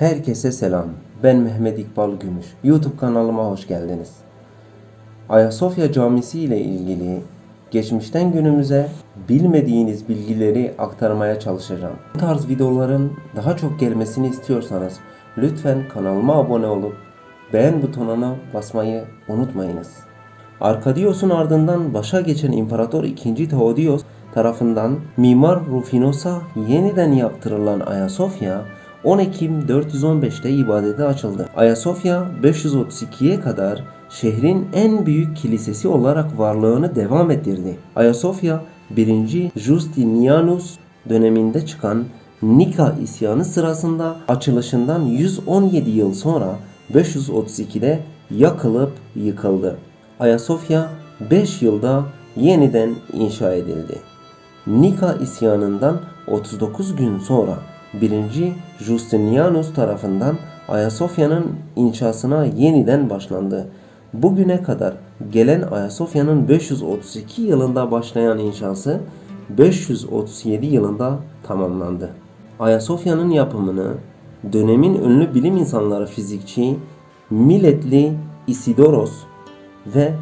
Herkese selam. Ben Mehmet İkbal Gümüş. YouTube kanalıma hoş geldiniz. Ayasofya Camisi ile ilgili geçmişten günümüze bilmediğiniz bilgileri aktarmaya çalışacağım. Bu tarz videoların daha çok gelmesini istiyorsanız lütfen kanalıma abone olup beğen butonuna basmayı unutmayınız. Arkadios'un ardından başa geçen İmparator II. Theodios tarafından Mimar Rufinos'a yeniden yaptırılan Ayasofya 10 Ekim 415'te ibadete açıldı. Ayasofya 532'ye kadar şehrin en büyük kilisesi olarak varlığını devam ettirdi. Ayasofya 1. Justinianus döneminde çıkan Nika isyanı sırasında açılışından 117 yıl sonra 532'de yakılıp yıkıldı. Ayasofya 5 yılda yeniden inşa edildi. Nika isyanından 39 gün sonra 1. Justinianus tarafından Ayasofya'nın inşasına yeniden başlandı. Bugüne kadar gelen Ayasofya'nın 532 yılında başlayan inşası 537 yılında tamamlandı. Ayasofya'nın yapımını dönemin ünlü bilim insanları fizikçi Miletli Isidoros ve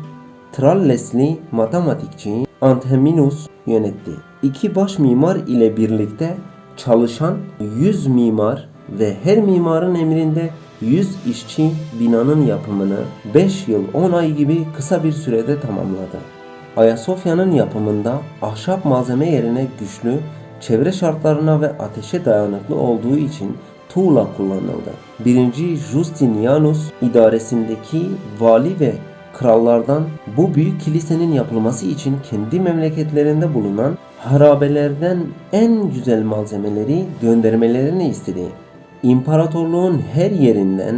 Trallesli matematikçi Anteminus yönetti. İki baş mimar ile birlikte çalışan 100 mimar ve her mimarın emrinde 100 işçi binanın yapımını 5 yıl 10 ay gibi kısa bir sürede tamamladı. Ayasofya'nın yapımında ahşap malzeme yerine güçlü, çevre şartlarına ve ateşe dayanıklı olduğu için tuğla kullanıldı. 1. Justinianus idaresindeki vali ve krallardan bu büyük kilisenin yapılması için kendi memleketlerinde bulunan harabelerden en güzel malzemeleri göndermelerini istedi. İmparatorluğun her yerinden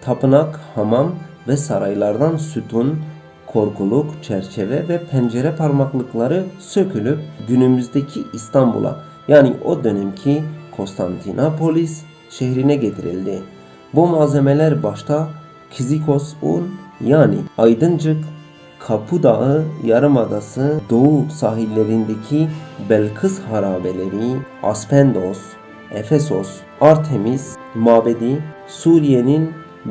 tapınak, hamam ve saraylardan sütun, korkuluk, çerçeve ve pencere parmaklıkları sökülüp günümüzdeki İstanbul'a yani o dönemki Konstantinopolis şehrine getirildi. Bu malzemeler başta Kizikos un yani Aydıncık, Kapı Dağı Yarımadası, Doğu sahillerindeki Belkıs harabeleri, Aspendos, Efesos, Artemis mabedi, Suriye'nin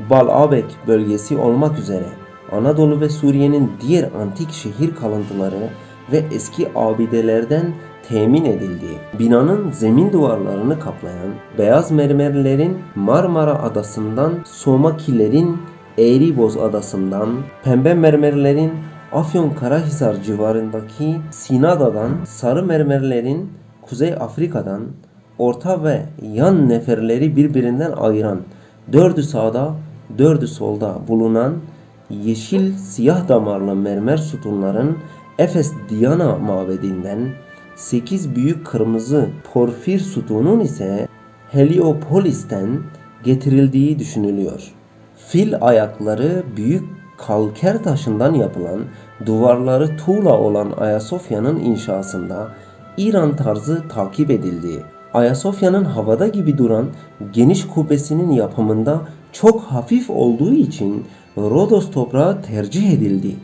Balabek bölgesi olmak üzere Anadolu ve Suriye'nin diğer antik şehir kalıntıları ve eski abidelerden temin edildi. Binanın zemin duvarlarını kaplayan beyaz mermerlerin Marmara Adası'ndan Somakilerin Eğriboz Adası'ndan, pembe mermerlerin Afyonkarahisar civarındaki Sinada'dan, sarı mermerlerin Kuzey Afrika'dan, orta ve yan neferleri birbirinden ayıran, dördü sağda, dördü solda bulunan yeşil siyah damarlı mermer sütunların Efes Diana mabedinden, 8 büyük kırmızı porfir sütunun ise Heliopolis'ten getirildiği düşünülüyor. Fil ayakları büyük kalker taşından yapılan, duvarları tuğla olan Ayasofya'nın inşasında İran tarzı takip edildi. Ayasofya'nın havada gibi duran geniş kubbesinin yapımında çok hafif olduğu için Rodos toprağı tercih edildi.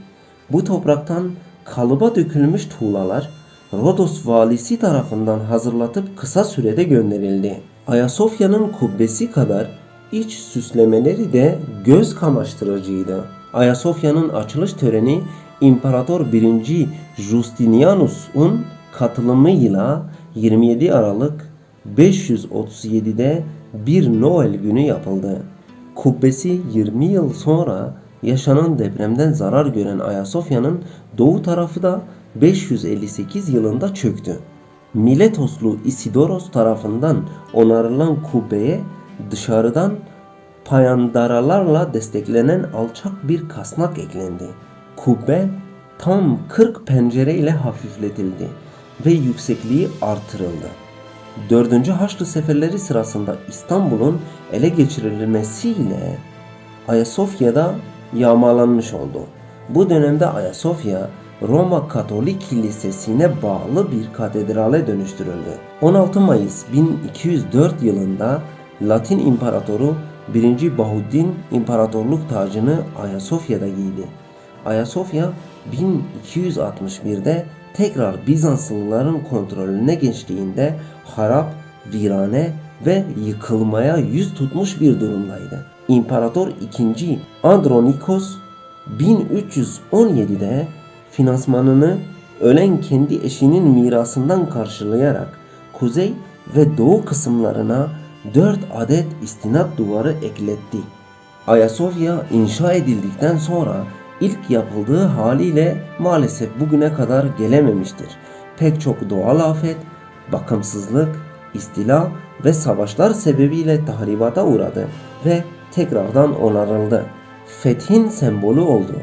Bu topraktan kalıba dökülmüş tuğlalar Rodos valisi tarafından hazırlatıp kısa sürede gönderildi. Ayasofya'nın kubbesi kadar iç süslemeleri de göz kamaştırıcıydı. Ayasofya'nın açılış töreni İmparator 1. Justinianus'un katılımıyla 27 Aralık 537'de bir Noel günü yapıldı. Kubbesi 20 yıl sonra yaşanan depremden zarar gören Ayasofya'nın doğu tarafı da 558 yılında çöktü. Miletoslu Isidoros tarafından onarılan kubbeye dışarıdan payandaralarla desteklenen alçak bir kasnak eklendi. Kubbe tam 40 pencere ile hafifletildi ve yüksekliği artırıldı. 4. Haçlı seferleri sırasında İstanbul'un ele geçirilmesiyle Ayasofya'da yağmalanmış oldu. Bu dönemde Ayasofya Roma Katolik Kilisesi'ne bağlı bir katedrale dönüştürüldü. 16 Mayıs 1204 yılında Latin İmparatoru 1. Bahuddin imparatorluk tacını Ayasofya'da giydi. Ayasofya 1261'de tekrar Bizanslıların kontrolüne geçtiğinde harap, virane ve yıkılmaya yüz tutmuş bir durumdaydı. İmparator II. Andronikos 1317'de finansmanını ölen kendi eşinin mirasından karşılayarak kuzey ve doğu kısımlarına 4 adet istinat duvarı ekletti. Ayasofya inşa edildikten sonra ilk yapıldığı haliyle maalesef bugüne kadar gelememiştir. Pek çok doğal afet, bakımsızlık, istila ve savaşlar sebebiyle tahribata uğradı ve tekrardan onarıldı. Fethin sembolü oldu.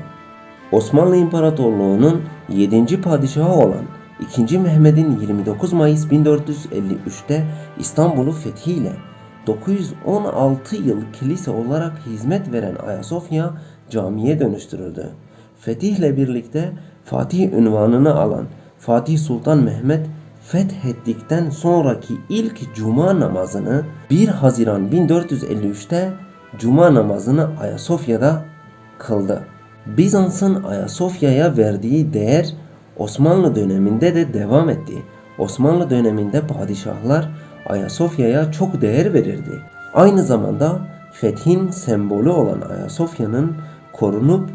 Osmanlı İmparatorluğu'nun 7. padişahı olan 2. Mehmet'in 29 Mayıs 1453'te İstanbul'u fethiyle 916 yıl kilise olarak hizmet veren Ayasofya camiye dönüştürüldü. Fetihle birlikte Fatih ünvanını alan Fatih Sultan Mehmet fethettikten sonraki ilk cuma namazını 1 Haziran 1453'te cuma namazını Ayasofya'da kıldı. Bizans'ın Ayasofya'ya verdiği değer Osmanlı döneminde de devam etti. Osmanlı döneminde padişahlar Ayasofya'ya çok değer verirdi. Aynı zamanda fethin sembolü olan Ayasofya'nın korunup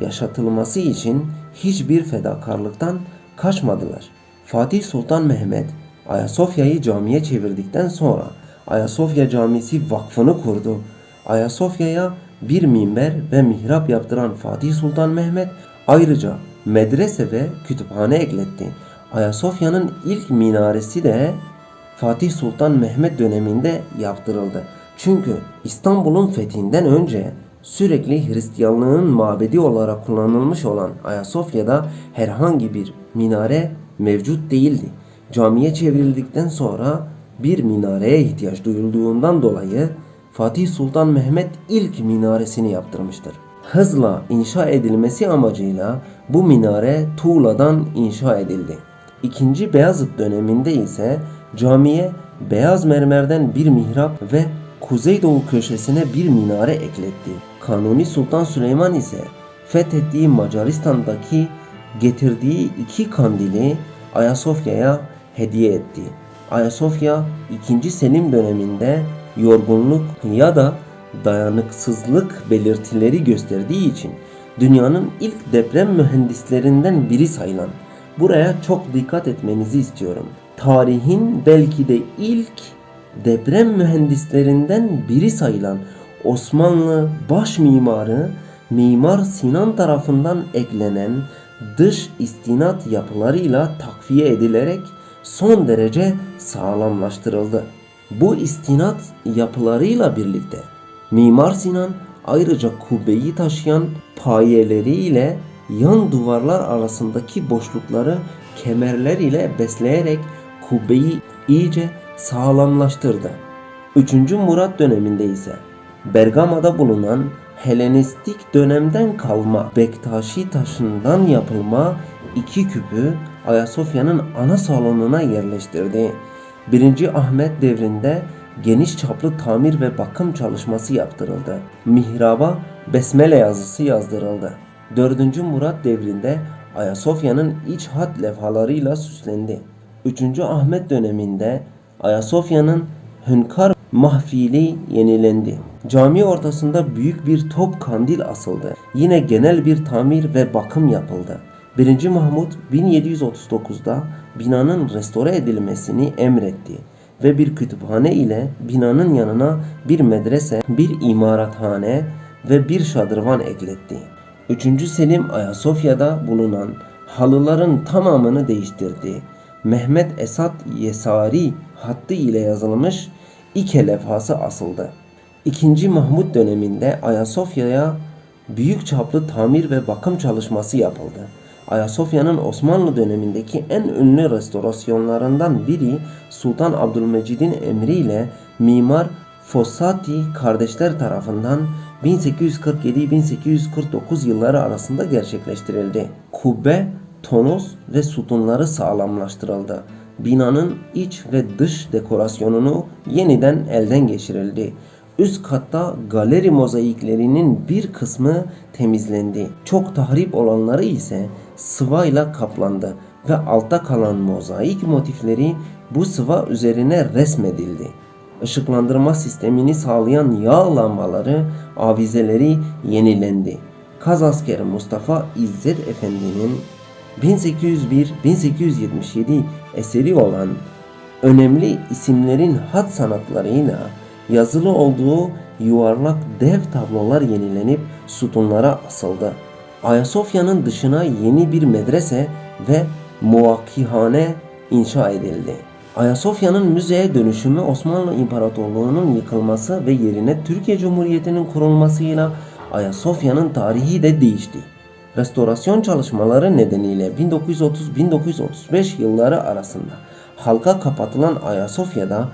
yaşatılması için hiçbir fedakarlıktan kaçmadılar. Fatih Sultan Mehmet Ayasofya'yı camiye çevirdikten sonra Ayasofya Camisi Vakfı'nı kurdu. Ayasofya'ya bir minber ve mihrap yaptıran Fatih Sultan Mehmet ayrıca medrese ve kütüphane ekletti. Ayasofya'nın ilk minaresi de Fatih Sultan Mehmet döneminde yaptırıldı. Çünkü İstanbul'un fethinden önce sürekli Hristiyanlığın mabedi olarak kullanılmış olan Ayasofya'da herhangi bir minare mevcut değildi. Camiye çevrildikten sonra bir minareye ihtiyaç duyulduğundan dolayı Fatih Sultan Mehmet ilk minaresini yaptırmıştır. Hızla inşa edilmesi amacıyla bu minare tuğladan inşa edildi. İkinci Beyazıt döneminde ise camiye beyaz mermerden bir mihrap ve kuzeydoğu köşesine bir minare ekletti. Kanuni Sultan Süleyman ise fethettiği Macaristan'daki getirdiği iki kandili Ayasofya'ya hediye etti. Ayasofya 2. Selim döneminde yorgunluk ya da dayanıksızlık belirtileri gösterdiği için dünyanın ilk deprem mühendislerinden biri sayılan buraya çok dikkat etmenizi istiyorum. Tarihin belki de ilk deprem mühendislerinden biri sayılan Osmanlı baş mimarı Mimar Sinan tarafından eklenen dış istinat yapılarıyla takviye edilerek son derece sağlamlaştırıldı. Bu istinat yapılarıyla birlikte Mimar Sinan ayrıca kubbeyi taşıyan payeleriyle yan duvarlar arasındaki boşlukları kemerler ile besleyerek kubbeyi iyice sağlamlaştırdı. 3. Murat döneminde ise Bergama'da bulunan Helenistik dönemden kalma Bektaşi taşından yapılma iki küpü Ayasofya'nın ana salonuna yerleştirdi. 1. Ahmet devrinde geniş çaplı tamir ve bakım çalışması yaptırıldı. Mihraba Besmele yazısı yazdırıldı. 4. Murat devrinde Ayasofya'nın iç hat levhalarıyla süslendi. 3. Ahmet döneminde Ayasofya'nın hünkar mahfili yenilendi. Cami ortasında büyük bir top kandil asıldı. Yine genel bir tamir ve bakım yapıldı. 1. Mahmut 1739'da binanın restore edilmesini emretti ve bir kütüphane ile binanın yanına bir medrese, bir imarathane ve bir şadırvan ekletti. 3. Selim Ayasofya'da bulunan halıların tamamını değiştirdi. Mehmet Esat Yesari hattı ile yazılmış İke levhası asıldı. 2. Mahmut döneminde Ayasofya'ya büyük çaplı tamir ve bakım çalışması yapıldı. Ayasofya'nın Osmanlı dönemindeki en ünlü restorasyonlarından biri Sultan Abdülmecid'in emriyle mimar Fossati kardeşler tarafından 1847-1849 yılları arasında gerçekleştirildi. Kubbe, tonos ve sütunları sağlamlaştırıldı. Binanın iç ve dış dekorasyonunu yeniden elden geçirildi. Üst katta galeri mozaiklerinin bir kısmı temizlendi. Çok tahrip olanları ise sıvayla kaplandı ve altta kalan mozaik motifleri bu sıva üzerine resmedildi. ışıklandırma sistemini sağlayan yağ lambaları, avizeleri yenilendi. Kaz askeri Mustafa İzzet Efendi'nin 1801-1877 eseri olan önemli isimlerin hat sanatlarıyla yazılı olduğu yuvarlak dev tablolar yenilenip sütunlara asıldı. Ayasofya'nın dışına yeni bir medrese ve muvakkihane inşa edildi. Ayasofya'nın müzeye dönüşümü Osmanlı İmparatorluğu'nun yıkılması ve yerine Türkiye Cumhuriyeti'nin kurulmasıyla Ayasofya'nın tarihi de değişti. Restorasyon çalışmaları nedeniyle 1930-1935 yılları arasında halka kapatılan Ayasofya'da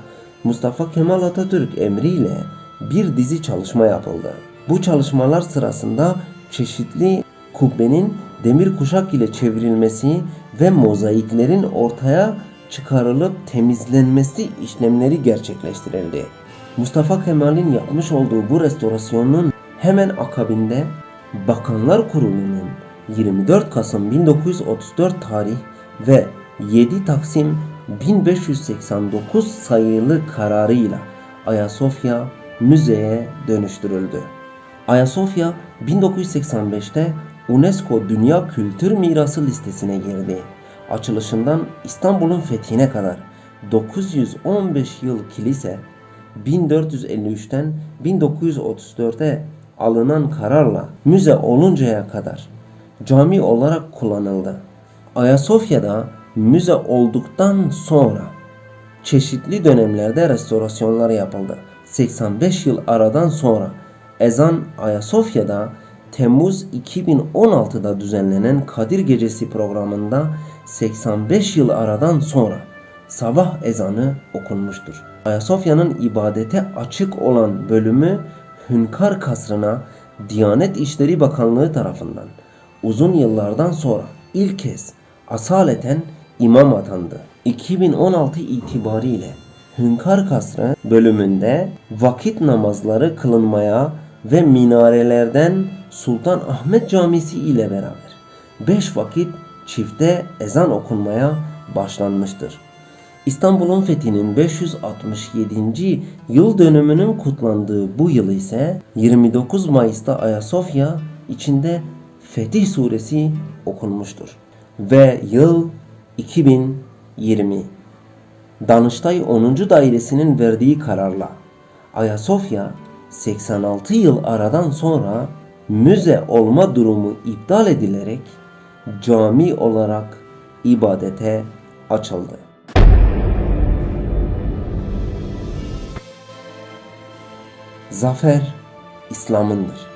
Mustafa Kemal Atatürk emriyle bir dizi çalışma yapıldı. Bu çalışmalar sırasında çeşitli kubbenin demir kuşak ile çevrilmesi ve mozaiklerin ortaya çıkarılıp temizlenmesi işlemleri gerçekleştirildi. Mustafa Kemal'in yapmış olduğu bu restorasyonun hemen akabinde Bakanlar Kurulu'nun 24 Kasım 1934 tarih ve 7 Taksim 1589 sayılı kararıyla Ayasofya müzeye dönüştürüldü. Ayasofya 1985'te UNESCO Dünya Kültür Mirası listesine girdi. Açılışından İstanbul'un fethine kadar 915 yıl kilise 1453'ten 1934'e alınan kararla müze oluncaya kadar cami olarak kullanıldı. Ayasofya'da müze olduktan sonra çeşitli dönemlerde restorasyonlar yapıldı. 85 yıl aradan sonra ezan Ayasofya'da Temmuz 2016'da düzenlenen Kadir Gecesi programında 85 yıl aradan sonra sabah ezanı okunmuştur. Ayasofya'nın ibadete açık olan bölümü Hünkar Kasrı'na Diyanet İşleri Bakanlığı tarafından uzun yıllardan sonra ilk kez asaleten imam atandı. 2016 itibariyle Hünkar Kasrı bölümünde vakit namazları kılınmaya ve minarelerden Sultan Ahmet Camisi ile beraber 5 vakit çifte ezan okunmaya başlanmıştır. İstanbul'un fethinin 567. yıl dönümünün kutlandığı bu yıl ise 29 Mayıs'ta Ayasofya içinde Fetih Suresi okunmuştur. Ve yıl 2020. Danıştay 10. Dairesi'nin verdiği kararla Ayasofya 86 yıl aradan sonra müze olma durumu iptal edilerek cami olarak ibadete açıldı. Zafer İslam'ındır.